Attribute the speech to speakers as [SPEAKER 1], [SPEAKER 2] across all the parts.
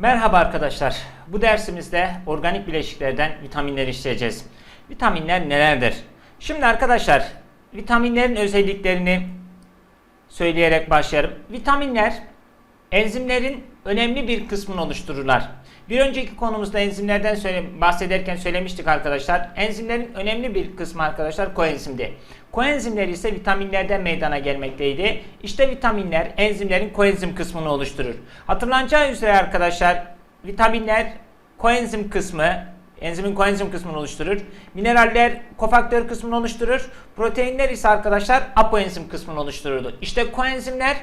[SPEAKER 1] Merhaba arkadaşlar. Bu dersimizde organik bileşiklerden vitaminleri işleyeceğiz. Vitaminler nelerdir? Şimdi arkadaşlar vitaminlerin özelliklerini söyleyerek başlarım. Vitaminler enzimlerin önemli bir kısmını oluştururlar. Bir önceki konumuzda enzimlerden söyle, bahsederken söylemiştik arkadaşlar. Enzimlerin önemli bir kısmı arkadaşlar koenzimdi. Koenzimler ise vitaminlerden meydana gelmekteydi. İşte vitaminler enzimlerin koenzim kısmını oluşturur. Hatırlanacağı üzere arkadaşlar vitaminler koenzim kısmı enzimin koenzim kısmını oluşturur. Mineraller kofaktör kısmını oluşturur. Proteinler ise arkadaşlar apoenzim kısmını oluştururdu. İşte koenzimler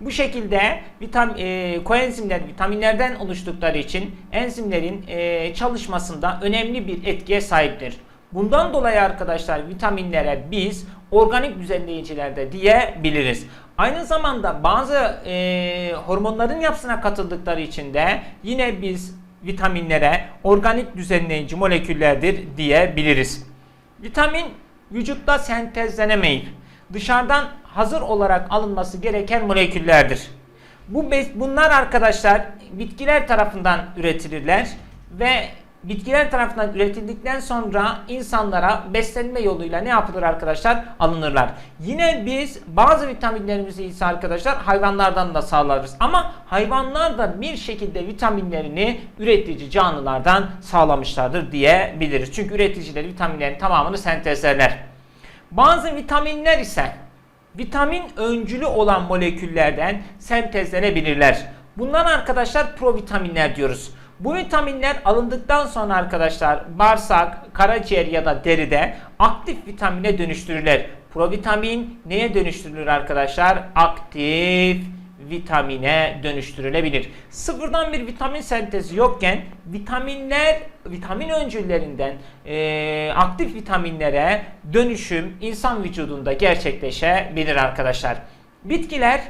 [SPEAKER 1] bu şekilde vitam, e, koenzimler vitaminlerden oluştukları için enzimlerin e, çalışmasında önemli bir etkiye sahiptir. Bundan dolayı arkadaşlar vitaminlere biz organik düzenleyiciler de diyebiliriz. Aynı zamanda bazı e, hormonların yapısına katıldıkları için de yine biz vitaminlere organik düzenleyici moleküllerdir diyebiliriz. Vitamin vücutta sentezlenemeyip dışarıdan hazır olarak alınması gereken moleküllerdir. Bu bunlar arkadaşlar bitkiler tarafından üretilirler ve bitkiler tarafından üretildikten sonra insanlara beslenme yoluyla ne yapılır arkadaşlar? Alınırlar. Yine biz bazı vitaminlerimizi ise arkadaşlar hayvanlardan da sağlarız. Ama hayvanlar da bir şekilde vitaminlerini üretici canlılardan sağlamışlardır diyebiliriz. Çünkü üreticiler vitaminlerin tamamını sentezlerler. Bazı vitaminler ise vitamin öncülü olan moleküllerden sentezlenebilirler. Bunlar arkadaşlar provitaminler diyoruz. Bu vitaminler alındıktan sonra arkadaşlar bağırsak, karaciğer ya da deride aktif vitamine dönüştürülür. Provitamin neye dönüştürülür arkadaşlar? Aktif vitamine dönüştürülebilir. Sıfırdan bir vitamin sentezi yokken vitaminler, vitamin öncüllerinden e, aktif vitaminlere dönüşüm insan vücudunda gerçekleşebilir arkadaşlar. Bitkiler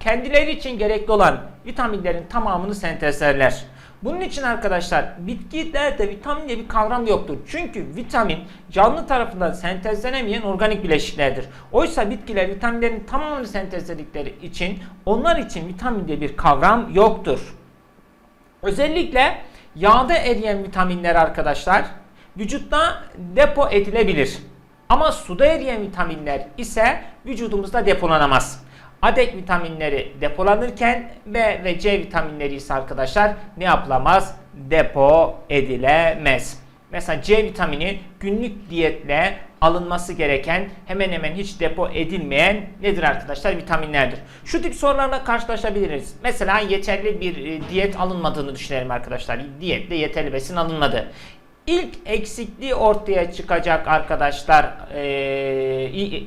[SPEAKER 1] kendileri için gerekli olan vitaminlerin tamamını sentezlerler. Bunun için arkadaşlar bitkilerde vitamin diye bir kavram yoktur. Çünkü vitamin canlı tarafından sentezlenemeyen organik bileşiklerdir. Oysa bitkiler vitaminlerin tamamını sentezledikleri için onlar için vitamin diye bir kavram yoktur. Özellikle yağda eriyen vitaminler arkadaşlar vücutta depo edilebilir. Ama suda eriyen vitaminler ise vücudumuzda depolanamaz. Adek vitaminleri depolanırken B ve C vitaminleri ise arkadaşlar ne yapılamaz? Depo edilemez. Mesela C vitamini günlük diyetle alınması gereken hemen hemen hiç depo edilmeyen nedir arkadaşlar? Vitaminlerdir. Şu tip sorularla karşılaşabiliriz. Mesela yeterli bir e, diyet alınmadığını düşünelim arkadaşlar. Diyetle yeterli besin alınmadı. İlk eksikliği ortaya çıkacak arkadaşlar. Ee,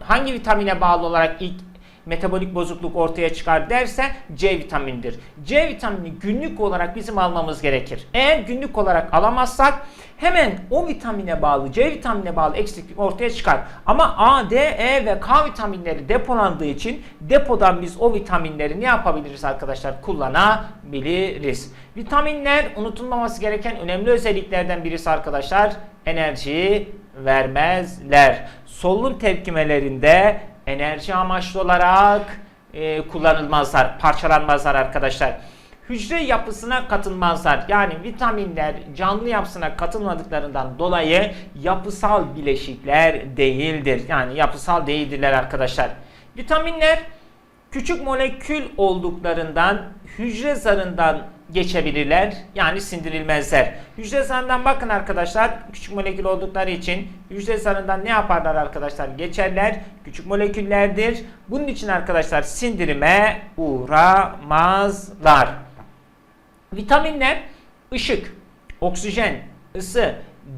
[SPEAKER 1] hangi vitamine bağlı olarak ilk metabolik bozukluk ortaya çıkar derse C vitaminidir. C vitamini günlük olarak bizim almamız gerekir. Eğer günlük olarak alamazsak hemen o vitamine bağlı, C vitamine bağlı eksiklik ortaya çıkar. Ama A, D, E ve K vitaminleri depolandığı için depodan biz o vitaminleri ne yapabiliriz arkadaşlar? Kullanabiliriz. Vitaminler unutulmaması gereken önemli özelliklerden birisi arkadaşlar. Enerji vermezler. Solunum tepkimelerinde enerji amaçlı olarak e, kullanılmazlar, parçalanmazlar arkadaşlar. Hücre yapısına katılmazlar. Yani vitaminler canlı yapısına katılmadıklarından dolayı yapısal bileşikler değildir. Yani yapısal değildirler arkadaşlar. Vitaminler küçük molekül olduklarından hücre zarından geçebilirler. Yani sindirilmezler. Hücre zarından bakın arkadaşlar. Küçük molekül oldukları için hücre zarından ne yaparlar arkadaşlar? Geçerler. Küçük moleküllerdir. Bunun için arkadaşlar sindirime uğramazlar. Vitaminler ışık, oksijen, ısı,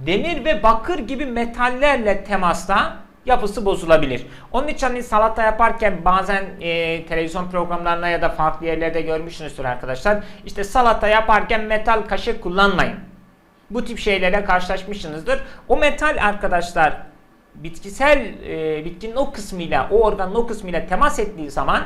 [SPEAKER 1] demir ve bakır gibi metallerle temasta yapısı bozulabilir. Onun için hani salata yaparken bazen e, televizyon programlarında ya da farklı yerlerde görmüşsünüzdür arkadaşlar. İşte salata yaparken metal kaşık kullanmayın. Bu tip şeylerle karşılaşmışsınızdır. O metal arkadaşlar bitkisel e, bitkinin o kısmıyla, o organın o kısmıyla temas ettiği zaman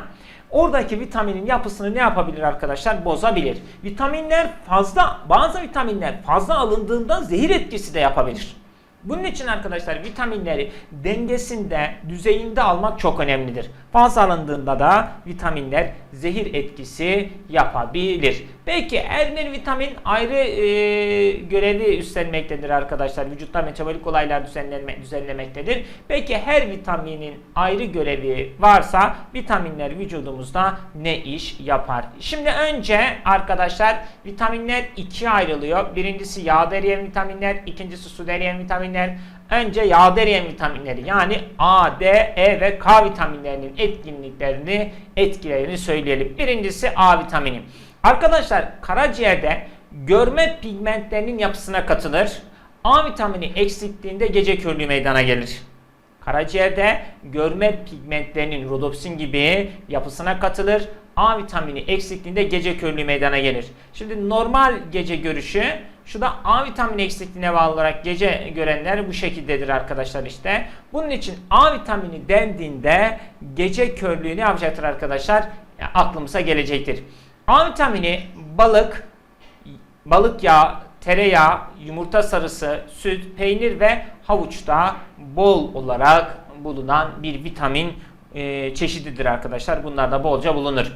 [SPEAKER 1] oradaki vitaminin yapısını ne yapabilir arkadaşlar? Bozabilir. Vitaminler fazla, bazı vitaminler fazla alındığında zehir etkisi de yapabilir. Bunun için arkadaşlar vitaminleri dengesinde, düzeyinde almak çok önemlidir. Fazla alındığında da vitaminler zehir etkisi yapabilir. Peki her bir vitamin ayrı e, görevi üstlenmektedir arkadaşlar. Vücutta metabolik olaylar düzenlenme, düzenlemektedir. Peki her vitaminin ayrı görevi varsa vitaminler vücudumuzda ne iş yapar? Şimdi önce arkadaşlar vitaminler ikiye ayrılıyor. Birincisi yağda eriyen vitaminler, ikincisi suda eriyen vitaminler. Önce yağda eriyen vitaminleri yani A, D, E ve K vitaminlerinin etkinliklerini, etkilerini söyleyelim. Birincisi A vitamini. Arkadaşlar karaciğerde görme pigmentlerinin yapısına katılır. A vitamini eksikliğinde gece körlüğü meydana gelir. Karaciğerde görme pigmentlerinin rodopsin gibi yapısına katılır. A vitamini eksikliğinde gece körlüğü meydana gelir. Şimdi normal gece görüşü şu da A vitamini eksikliğine bağlı olarak gece görenler bu şekildedir arkadaşlar işte. Bunun için A vitamini dendiğinde gece körlüğü ne yapacaktır arkadaşlar? Ya, aklımıza gelecektir. A vitamini balık, balık yağı, tereyağı, yumurta sarısı, süt, peynir ve havuçta bol olarak bulunan bir vitamin e, çeşididir arkadaşlar. Bunlar da bolca bulunur.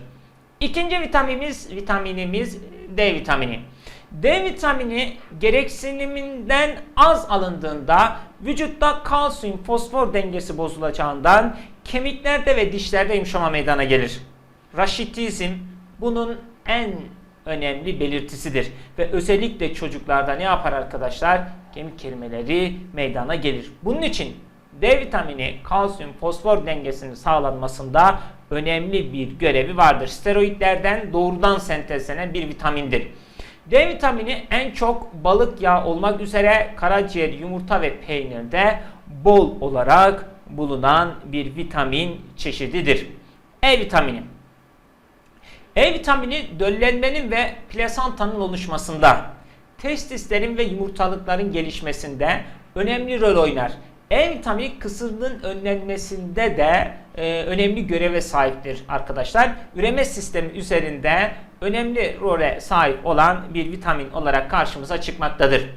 [SPEAKER 1] İkinci vitaminimiz, vitaminimiz D vitamini. D vitamini gereksiniminden az alındığında vücutta kalsiyum fosfor dengesi bozulacağından kemiklerde ve dişlerde yumuşama meydana gelir. Raşitizm bunun en önemli belirtisidir. Ve özellikle çocuklarda ne yapar arkadaşlar? Kemik kerimeleri meydana gelir. Bunun için D vitamini kalsiyum fosfor dengesinin sağlanmasında önemli bir görevi vardır. Steroidlerden doğrudan sentezlenen bir vitamindir. D vitamini en çok balık yağı olmak üzere karaciğer, yumurta ve peynirde bol olarak bulunan bir vitamin çeşididir. E vitamini. E vitamini döllenmenin ve plasentanın oluşmasında, testislerin ve yumurtalıkların gelişmesinde önemli rol oynar. E vitamini kısırlığın önlenmesinde de e, önemli göreve sahiptir arkadaşlar. Üreme sistemi üzerinde önemli role sahip olan bir vitamin olarak karşımıza çıkmaktadır.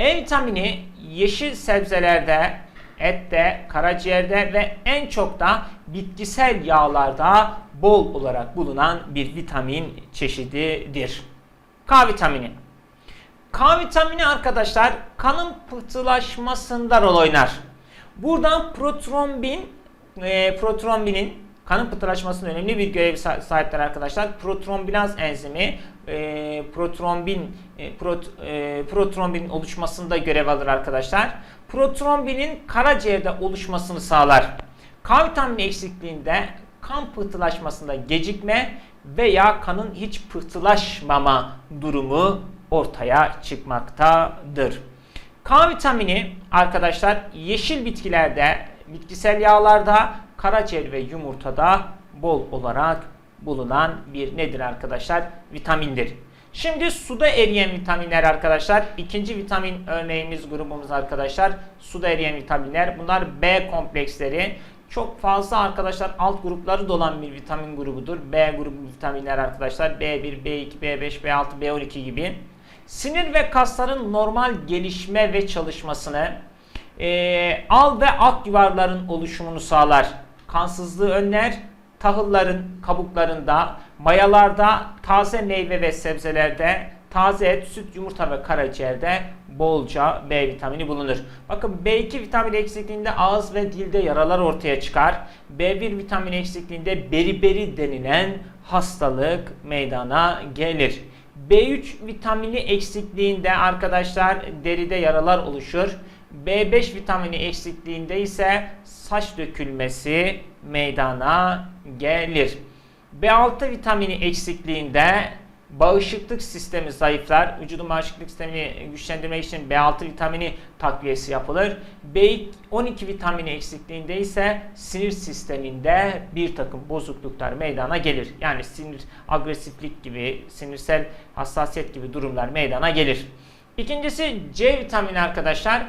[SPEAKER 1] E vitamini yeşil sebzelerde, ette, karaciğerde ve en çok da bitkisel yağlarda bol olarak bulunan bir vitamin çeşididir. K vitamini. K vitamini arkadaşlar kanın pıhtılaşmasında rol oynar. Buradan protrombin, e, protrombinin kanın pıhtılaşmasında önemli bir görev sahiptir arkadaşlar. Protrombinaz enzimi e, protrombin e, prot, e, protrombin oluşmasında görev alır arkadaşlar. Protrombinin karaciğerde oluşmasını sağlar. K vitamini eksikliğinde kan pıhtılaşmasında gecikme veya kanın hiç pıhtılaşmama durumu ortaya çıkmaktadır. K vitamini arkadaşlar yeşil bitkilerde, bitkisel yağlarda, karaciğer ve yumurtada bol olarak bulunan bir nedir arkadaşlar? Vitamindir. Şimdi suda eriyen vitaminler arkadaşlar. İkinci vitamin örneğimiz grubumuz arkadaşlar. Suda eriyen vitaminler. Bunlar B kompleksleri. Çok fazla arkadaşlar alt grupları dolan bir vitamin grubudur. B grubu vitaminler arkadaşlar. B1, B2, B5, B6, B12 gibi. Sinir ve kasların normal gelişme ve çalışmasını, e, al ve ak yuvarların oluşumunu sağlar. Kansızlığı önler, tahılların kabuklarında, mayalarda, taze meyve ve sebzelerde, taze et, süt, yumurta ve karaciğerde bolca B vitamini bulunur. Bakın B2 vitamini eksikliğinde ağız ve dilde yaralar ortaya çıkar. B1 vitamini eksikliğinde beriberi denilen hastalık meydana gelir. B3 vitamini eksikliğinde arkadaşlar deride yaralar oluşur. B5 vitamini eksikliğinde ise saç dökülmesi meydana gelir. B6 vitamini eksikliğinde bağışıklık sistemi zayıflar. Vücudun bağışıklık sistemini güçlendirmek için B6 vitamini takviyesi yapılır. B12 vitamini eksikliğinde ise sinir sisteminde bir takım bozukluklar meydana gelir. Yani sinir agresiflik gibi, sinirsel hassasiyet gibi durumlar meydana gelir. İkincisi C vitamini arkadaşlar.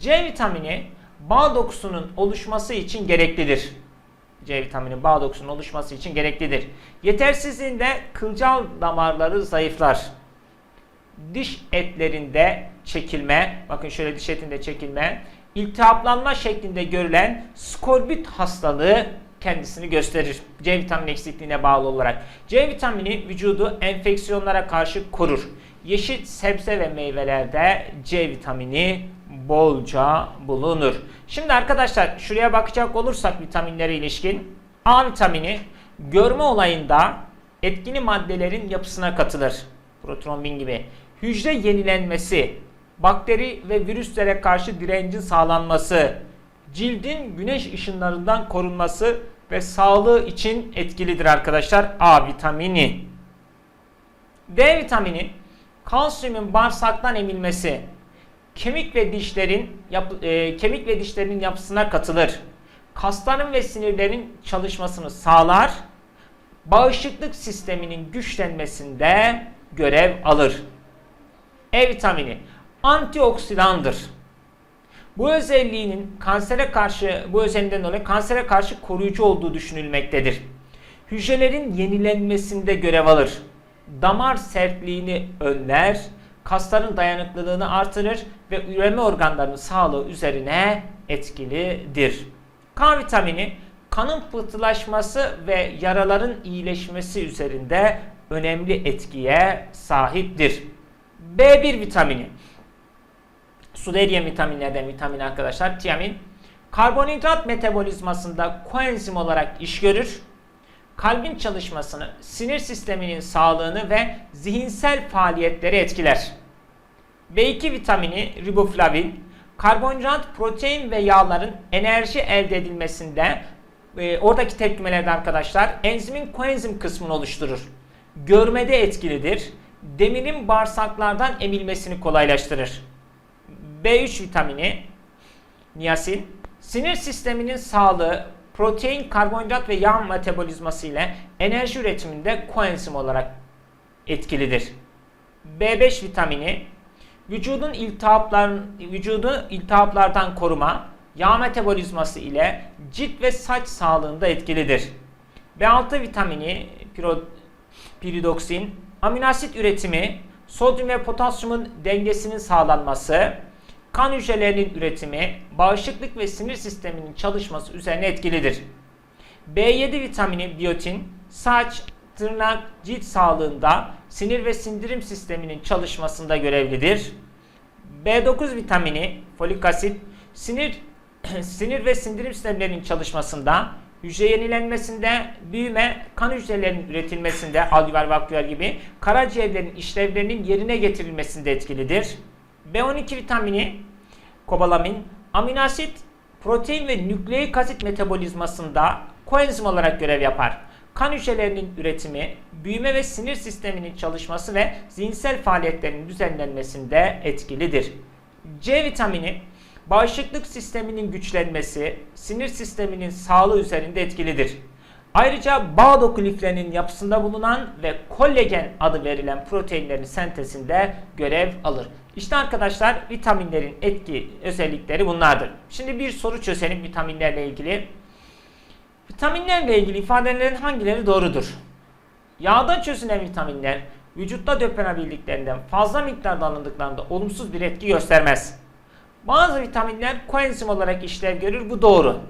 [SPEAKER 1] C vitamini bağ dokusunun oluşması için gereklidir. C vitamini bağ dokusunun oluşması için gereklidir. Yetersizliğinde kılcal damarları zayıflar. Diş etlerinde çekilme, bakın şöyle diş etinde çekilme, iltihaplanma şeklinde görülen skorbut hastalığı kendisini gösterir. C vitamini eksikliğine bağlı olarak. C vitamini vücudu enfeksiyonlara karşı korur. Yeşil sebze ve meyvelerde C vitamini bolca bulunur. Şimdi arkadaşlar şuraya bakacak olursak vitaminlere ilişkin A vitamini görme olayında etkili maddelerin yapısına katılır. Protrombin gibi. Hücre yenilenmesi, bakteri ve virüslere karşı direncin sağlanması, cildin güneş ışınlarından korunması ve sağlığı için etkilidir arkadaşlar A vitamini. D vitamini kalsiyumun bağırsaktan emilmesi, kemik ve dişlerin yap, e, kemik ve dişlerin yapısına katılır. Kasların ve sinirlerin çalışmasını sağlar. Bağışıklık sisteminin güçlenmesinde görev alır. E vitamini antioksidandır. Bu özelliğinin kansere karşı bu özelliğinden dolayı kansere karşı koruyucu olduğu düşünülmektedir. Hücrelerin yenilenmesinde görev alır. Damar sertliğini önler, kasların dayanıklılığını artırır ve üreme organlarının sağlığı üzerine etkilidir. K vitamini kanın pıhtılaşması ve yaraların iyileşmesi üzerinde önemli etkiye sahiptir. B1 vitamini suda eriyen vitaminlerden vitamin arkadaşlar tiamin karbonhidrat metabolizmasında koenzim olarak iş görür. Kalbin çalışmasını, sinir sisteminin sağlığını ve zihinsel faaliyetleri etkiler. B2 vitamini riboflavin karbonhidrat, protein ve yağların enerji elde edilmesinde e, oradaki tepkimelerde arkadaşlar enzimin koenzim kısmını oluşturur. Görmede etkilidir. Demirin bağırsaklardan emilmesini kolaylaştırır. B3 vitamini, niyasin, sinir sisteminin sağlığı, protein, karbonhidrat ve yağ metabolizması ile enerji üretiminde koenzim olarak etkilidir. B5 vitamini, vücudun iltihapların vücudu iltihaplardan koruma, yağ metabolizması ile cilt ve saç sağlığında etkilidir. B6 vitamini, piro, piridoksin, aminoasit üretimi, sodyum ve potasyumun dengesinin sağlanması, kan hücrelerinin üretimi, bağışıklık ve sinir sisteminin çalışması üzerine etkilidir. B7 vitamini biyotin, saç, tırnak, cilt sağlığında, sinir ve sindirim sisteminin çalışmasında görevlidir. B9 vitamini, folik asit, sinir sinir ve sindirim sistemlerinin çalışmasında, hücre yenilenmesinde, büyüme, kan hücrelerinin üretilmesinde, alveolar vaktüel gibi karaciğerlerin işlevlerinin yerine getirilmesinde etkilidir. B12 vitamini, kobalamin, aminoasit, protein ve nükleik asit metabolizmasında koenzim olarak görev yapar. Kan hücrelerinin üretimi, büyüme ve sinir sisteminin çalışması ve zihinsel faaliyetlerin düzenlenmesinde etkilidir. C vitamini, bağışıklık sisteminin güçlenmesi, sinir sisteminin sağlığı üzerinde etkilidir. Ayrıca bağ doku liflerinin yapısında bulunan ve kollagen adı verilen proteinlerin sentezinde görev alır. İşte arkadaşlar vitaminlerin etki özellikleri bunlardır. Şimdi bir soru çözelim vitaminlerle ilgili. Vitaminlerle ilgili ifadelerin hangileri doğrudur? Yağda çözünen vitaminler vücutta deponabildiklerinden fazla miktarda alındıklarında olumsuz bir etki göstermez. Bazı vitaminler koenzim olarak işlev görür. Bu doğru.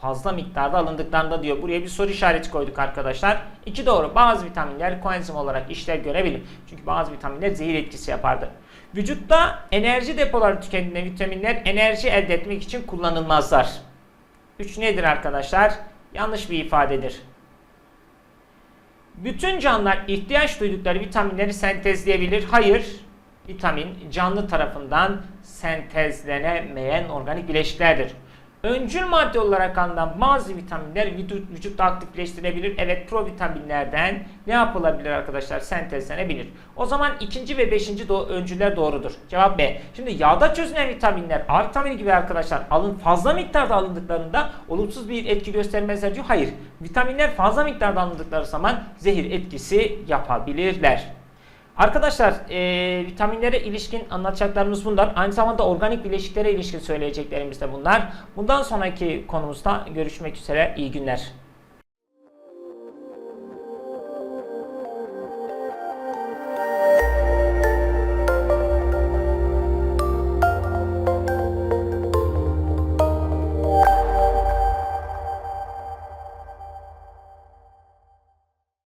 [SPEAKER 1] Fazla miktarda alındıklarında diyor. Buraya bir soru işareti koyduk arkadaşlar. İki doğru. Bazı vitaminler koenzim olarak işlev görebilir. Çünkü bazı vitaminler zehir etkisi yapardı. Vücutta enerji depoları tükendiğinde vitaminler enerji elde etmek için kullanılmazlar. 3 nedir arkadaşlar? Yanlış bir ifadedir. Bütün canlılar ihtiyaç duydukları vitaminleri sentezleyebilir. Hayır, vitamin canlı tarafından sentezlenemeyen organik bileşiklerdir. Öncül madde olarak alınan bazı vitaminler vücut, vücutta aktifleştirebilir. Evet provitaminlerden ne yapılabilir arkadaşlar? Sentezlenebilir. O zaman ikinci ve beşinci do öncüler doğrudur. Cevap B. Şimdi yağda çözünen vitaminler A vitamini gibi arkadaşlar alın fazla miktarda alındıklarında olumsuz bir etki göstermezler diyor. Hayır. Vitaminler fazla miktarda alındıkları zaman zehir etkisi yapabilirler. Arkadaşlar e, vitaminlere ilişkin anlatacaklarımız bunlar. Aynı zamanda organik bileşiklere ilişkin söyleyeceklerimiz de bunlar. Bundan sonraki konumuzda görüşmek üzere. İyi günler.